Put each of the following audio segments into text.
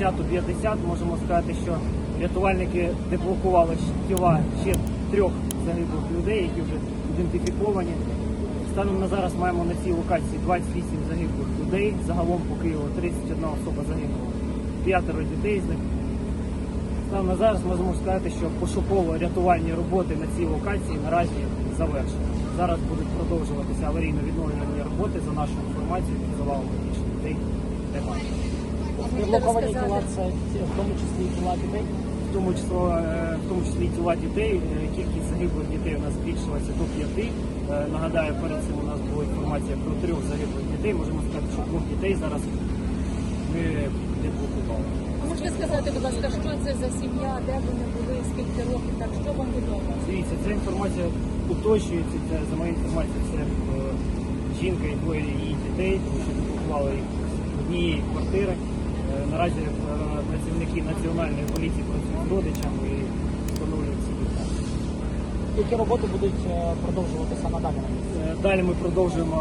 10.50 можемо сказати, що рятувальники деблокували тіла ще трьох загиблих людей, які вже ідентифіковані. Станом на зараз маємо на цій локації 28 загиблих людей. Загалом по Києву 31 особа загинула, п'ятеро дітей з них. Станом на зараз можемо сказати, що пошуково-рятувальні роботи на цій локації наразі завершені. Зараз будуть продовжуватися аварійно-відновлювальні роботи за нашою інформацією, під завалом більше людей немає. Деблоковані тіла це в тому числі і тіла дітей. В тому числі, е, в тому числі і тіла дітей. Е, Кількість загиблих дітей у нас збільшилася до п'яти. Е, Нагадаю, перед цим у нас була інформація про трьох загиблих дітей. Можемо сказати, що двох дітей зараз ми деблокували. А можете сказати, будь ласка, що це за сім'я, де вони були, скільки років, так що вам відомо? Дивіться, ця інформація уточнюється. Це за моєю інформацією, це жінка і двоє її дітей, тому що деблокували їх однієї квартири. Наразі е, працівники національної поліції працюють з родичами і встановлюють ці питання. Які роботи будуть е, продовжуватися надалі? Е, Далі ми продовжуємо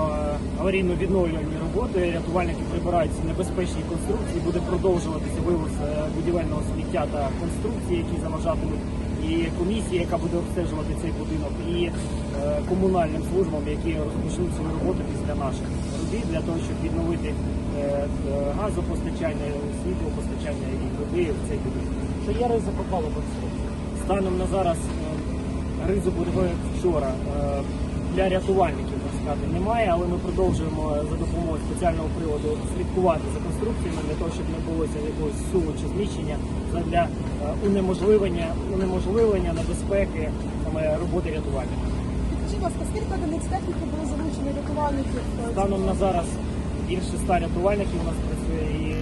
аварійно-відновлювальні роботи. Рятувальники прибирають небезпечні конструкції. Буде продовжуватися вивоз будівельного сміття та конструкцій, які заважатимуть. І комісія, яка буде обстежувати цей будинок, і комунальним службам, які розпочнуть свою роботу після наших робіт, для того, щоб відновити е, е, газопостачання, світлопостачання і води в цей будинок. Чи є ризик конструкції? Станом на зараз е, ризу буде вчора. Для рятувальників так сказати, немає, але ми продовжуємо за допомогою спеціального приводу слідкувати за конструкціями для того, щоб не булося якогось суму чи зміщення для унеможливлення, унеможливлення небезпеки саме роботи рятувальників. Скажіть, будь ласка, скільки одиниць техніки було залучено рятувальників? Станом на зараз більше ста рятувальників у нас працює і